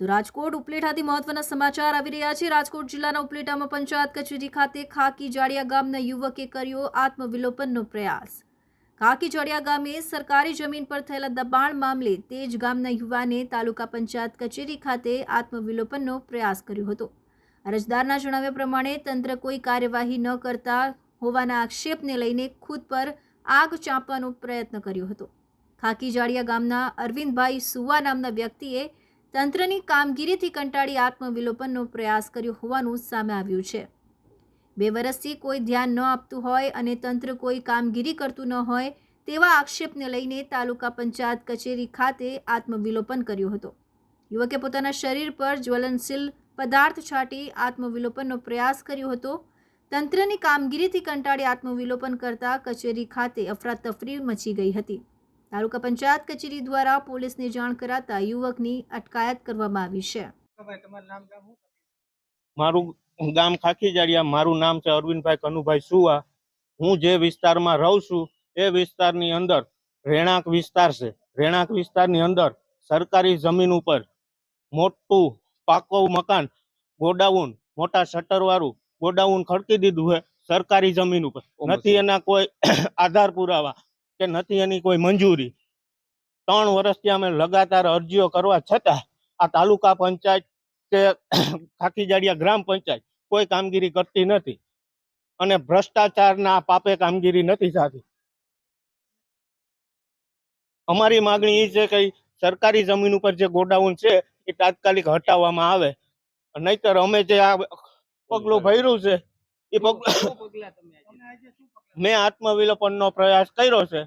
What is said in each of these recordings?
તો રાજકોટ ઉપલેટાથી મહત્વના સમાચાર આવી રહ્યા છે. રાજકોટ જિલ્લાના ઉપલેટામાં પંચાયત કચેરી ખાતે ખાકી જાડિયા ગામના યુવકે કર્યો આત્મવિલોપનનો પ્રયાસ. ખાકી જાડિયા ગામે સરકારી જમીન પર થયેલા દબાણ મામલે તેજ ગામના યુવાને તાલુકા પંચાયત કચેરી ખાતે આત્મવિલોપનનો પ્રયાસ કર્યો હતો. અરજદારના જણાવ્યા પ્રમાણે, તંત્ર કોઈ કાર્યવાહી ન કરતા હોવાના આક્ષેપને લઈને ખુદ પર આગ ચાંપવાનો પ્રયત્ન કર્યો હતો. ખાકી જાડિયા ગામના અરવિંદભાઈ સુવા નામના વ્યક્તિએ તંત્રની કામગીરીથી કંટાળી આત્મવિલોપનનો પ્રયાસ કર્યો હોવાનું સામે આવ્યું છે. બે વર્ષથી કોઈ ધ્યાન ન આપતું હોય અને તંત્ર કોઈ કામગીરી કરતું ન હોય તેવા આક્ષેપને લઈને તાલુકા પંચાયત કચેરી ખાતે આત્મવિલોપન કર્યું હતો. યુવકે પોતાના શરીર પર જ્વલનશીલ પદાર્થ છાંટી આત્મવિલોપનનો પ્રયાસ કર્યો હતો. તંત્રની કામગીરીથી કંટાળી આત્મવિલોપન કરતા કચેરી ખાતે અફરાતફરી મચી ગઈ હતી. તાલુકા પંચાયત કચેરી દ્વારા પોલીસને જાણ કરાતા યુવકની અટકાયત કરવામાં આવી છે. ભાઈ ગામ શું? મારું ગામ ખાખીજાડિયા મારું નામ છે અરવિંદભાઈ કનુભાઈ સુવા. હું જે વિસ્તારમાં રહું છું એ વિસ્તારની અંદર રહેણાંક વિસ્તાર છે. રહેણાંક વિસ્તારની અંદર સરકારી જમીન ઉપર મોટું પાકો મકાન ગોડાઉન મોટા શટર વાળું ગોડાઉન ખડકી દીધું છે સરકારી જમીન ઉપર. નથી એના કોઈ આધાર પુરાવા. કે નથી એની કોઈ મંજૂરી. ત્રણ વર્ષથી અમે લગાતાર અરજીઓ કરવા છતાં આ તાલુકા પંચાયત કે ખાખીજાડિયા ગ્રામ પંચાયત કોઈ કામગીરી કરતી નથી અને ભ્રષ્ટાચારના પાપે કામગીરી નથી થતી. અમારી માગણી એ છે કે સરકારી જમીન ઉપર જે ગોડાઉન છે એ તાત્કાલિક હટાવવામાં આવે. નહીતર અમે જે આ પગલું ભર્યું છે એ? મેં આત્મવિલોપનનો પ્રયાસ કર્યો છે.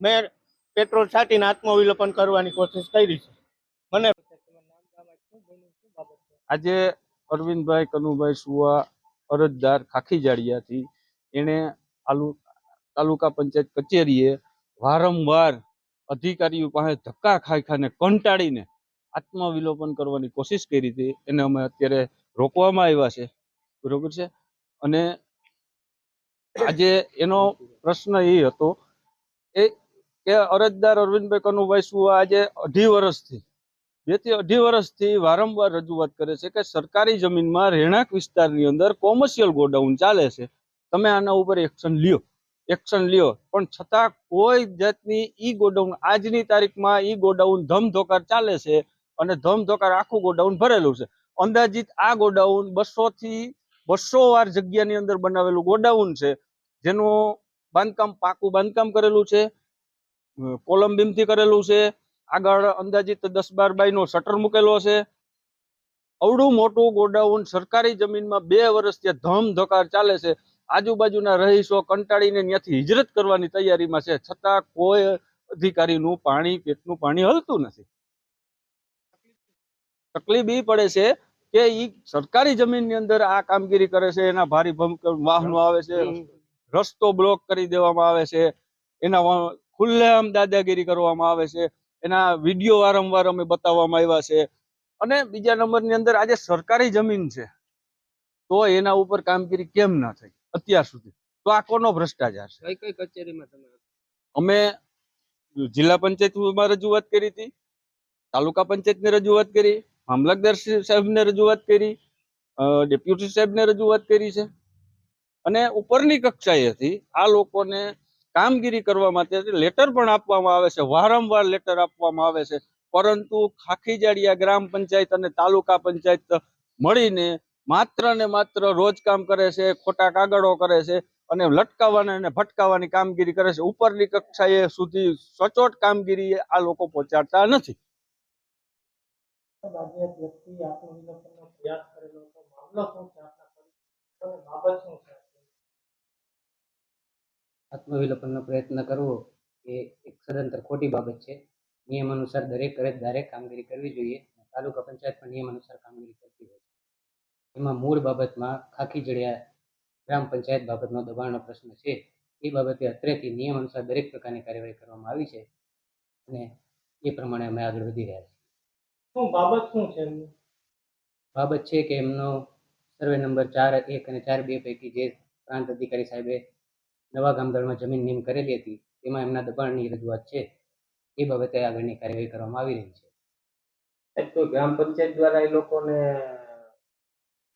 મેં પેટ્રોલ છાંટીને આત્મવિલોપન કરવાની કોશિશ કરી છે. મને તમારું નામ ગામ આજે અરવિંદભાઈ કનુભાઈ સુવા અરજદાર ખાખીજાડિયાથી એણે આલુ તાલુકા પંચાયત કચેરીએ વારંવાર અધિકારીઓ પાસે ધક્કા ખાઈ ખાને કંટાળીને આત્મવિલોપન કરવાની કોશિશ કરી હતી. એને અમે અત્યારે રોકવામાં આવ્યા છે. બરોબર છે? અને આજે એનો પ્રશ્ન એ હતો, એ કે અરજદાર અરવિંદભાઈ કનુભાઈ સુવા આજે અઢી વર્ષથી, બેથી અઢી વર્ષથી વારંવાર રજૂઆત કરે છે કે સરકારી જમીનમાં રહેણાંક વિસ્તારની અંદર કોમર્શિયલ ગોડાઉન ચાલે છે. તમે આના ઉપર એક્શન લ્યો. એક્શન લ્યો. પણ છતાં કોઈ જાતની ઈ ગોડાઉન, આજની તારીખમાં ઈ ગોડાઉન ધમધોકાર ચાલે છે અને ધમધોકાર આખું ગોડાઉન ભરેલું છે. અંદાજિત આ ગોડાઉન બસો થી બસો વાર જગ્યાની અંદર બનાવેલું ગોડાઉન છે, જેનું બાંધકામ પાકું બાંધકામ કરેલું છે કોલમ બીમથી કરેલું છે, આગળ અંદાજિત દસ બાર બાયનો શટર મૂકેલો છે. અવડું મોટું ગોડાઉન સરકારી જમીનમાં બે વર્ષ ત્યાં ધમ ધકાર ચાલે છે. આજુબાજુના રહીશો કંટાળીને ત્યાંથી હિજરત કરવાની તૈયારીમાં છે, છતાં કોઈ અધિકારીનું પાણી, પેટનું પાણી હલતું નથી. તકલીફ એ પડે છે કે ઈ સરકારી જમીનની અંદર આ કામગીરી કરે છે એના ભારી વાહનો આવે છે રસ્તો બ્લોક કરી દેવામાં આવે છે એના ખુલ્લેઆમ દાદાગીરી કરવામાં આવે છે એના વીડિયો વારંવાર અમે બતાવવામાં આવ્યા છે. અને બીજા નંબરની અંદર આજે સરકારી જમીન છે તો એના ઉપર કામગીરી કેમ ના થઈ? અત્યાર સુધી. તો આ કોનો ભ્રષ્ટાચાર છે? કઈ કઈ કચેરીમાં તમે? અમે જિલ્લા પંચાયતમાં રજૂઆત કરી હતી તાલુકા પંચાયતની રજૂઆત કરી મામલતદાર સાહેબને રજૂઆત કરી ડેપ્યુટી સાહેબને રજૂઆત કરી છે. અને ઉપરની કક્ષાએથી આ લોકોને કામગીરી કરવા માટે લેટર પણ આપવામાં આવે છે. વારંવાર લેટર આપવામાં આવે છે. પરંતુ ખાખીજાડિયા ગ્રામ પંચાયત અને તાલુકા પંચાયત મળીને માત્ર ને માત્ર રોજ કામ કરે છે, ખોટા કાગળો કરે છે અને લટકાવવાના અને ભટકાવવાની કામગીરી કરે છે. ઉપરની કક્ષાએ સુધી સચોટ કામગીરી આ લોકો પહોંચાડતા નથી. આત્મવિલોપનનો પ્રયત્ન કરવો એ એક સદંતર ખોટી બાબત છે. નિયમ અનુસાર દરેક અરજદારે કામગીરી કરવી જોઈએ. તાલુકા પંચાયત પણ નિયમ અનુસાર કામગીરી કરતી હોય છે. એમાં મૂળ બાબતમાં ખાખી જડિયા ગ્રામ પંચાયત બાબતનો દબાણનો પ્રશ્ન છે. એ બાબતે અત્રેથી નિયમ અનુસાર દરેક પ્રકારની કાર્યવાહી કરવામાં આવી છે અને એ પ્રમાણે અમે આગળ વધી રહ્યા છીએ. શું બાબત શું છે એમની? બાબત છે કે એમનો સર્વે નંબર ચાર એક અને ચાર બે પૈકી જે પ્રાંત અધિકારી સાહેબે નવા ગામદળમાં જમીન નીમ કરેલી હતી તેમાં એમના દબાણની રજૂઆત છે. એ બાબતે આગળની કાર્યવાહી કરવામાં આવી રહી છે. તો ગ્રામ પંચાયત દ્વારા એ લોકોને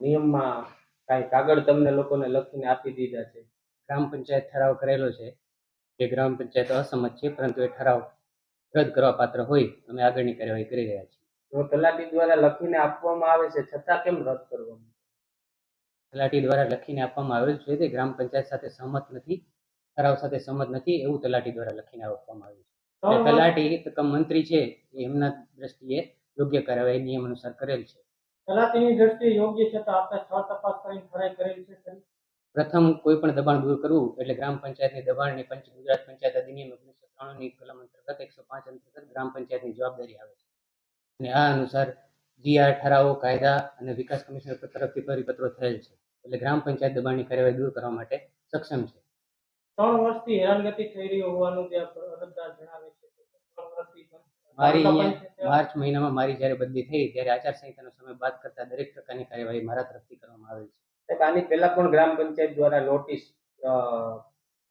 નિયમમાં કાંઈ કાગળ તમને લોકોને લખીને આપી દીધા છે? ગ્રામ પંચાયત ઠરાવ કરેલો છે. જે ગ્રામ પંચાયત અસંમત છે પરંતુ એ ઠરાવ રદ કરવા પાત્ર હોય અમે આગળની કાર્યવાહી કરી રહ્યા છીએ. જો તલાટી દ્વારા લખીને આપવામાં આવે છે. છતાં કેમ રદ કરવામાં તલાટી દ્વારા લખીને આપવામાં આવેલ છે તે ગ્રામ પંચાયત સાથે સહમત નથી ઠરાવ સાથે સહમત નથી એવું તલાટી દ્વારા લખીને આપવામાં આવ્યું છે. તલાટી મંત્રી છે એમના દ્રષ્ટિએ યોગ્ય કાર્યવાહી નિયમ અનુસાર કરેલ છે. તલાટીની દ્રષ્ટિએ યોગ્ય છે તો આપણે સ્થળ તપાસ કરીને ખરાઈ કરેલ છે પ્રથમ કોઈ પણ દબાણ દૂર કરવું એટલે ગ્રામ પંચાયતની દબાણની પંચ ગુજરાત પંચાયત અધિનિયમ ઓગણીસો ત્રાણુંની કલમ અંતર્ગત એકસો પાંચ અંતર્ગત ગ્રામ પંચાયતની જવાબદારી આવે છે. અને આ અનુસાર જીઆર ઠરાવો કાયદા અને વિકાસ કમિશનર તરફથી પરિપત્રો થયેલ છે. એટલે ગ્રામ પંચાયત દબાણની કાર્યવાહી દૂર કરવા માટે સક્ષમ છે. ત્રણ વર્ષથી હેરાનગતિ થઈ રહી હોવાનું જે અરજદાર જણાવે છે. મારી માર્ચ મહિનામાં મારી જ્યારે બદલી થઈ ત્યારે આચારસંહિતાનો સમય બાદ કરતા દરેક પ્રકારની કાર્યવાહી મારા તરફથી કરવામાં આવેલ છે. આની પહેલા પણ ગ્રામ પંચાયત દ્વારા નોટિસ અ,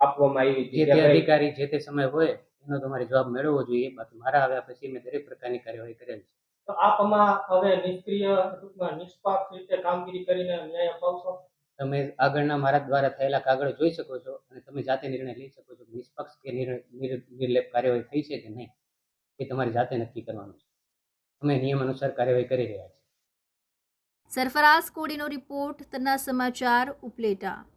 આપવામાં આવી જે તે અધિકારી જે તે સમય હોય એનો તમારે જવાબ મેળવવો જોઈએ. બાકી મારા આવ્યા પછી મેં દરેક પ્રકારની કાર્યવાહી કરેલ છે. તો આપ આમાં હવે નિષ્ક્રિય ટૂંકમાં નિષ્પાક્ષ રીતે કામગીરી કરીને ન્યાય અપાવશો? તમે આગળના મારા દ્વારા થયેલા કાગળ જોઈ શકો છો અને તમે જાતે નિર્ણય લઈ શકો છો કે નિષ્પક્ષ કે નિર- નિર- નિર્લેપ કાર્યવાહી થઈ છે કે નહીં. એ તમારે જાતે નક્કી કરવાનું છે. અમે નિયમ અનુસાર કાર્યવાહી કરી રહ્યા છીએ. સરફરાઝ કોડીનો રિપોર્ટ તના સમાચાર ઉપલેટા.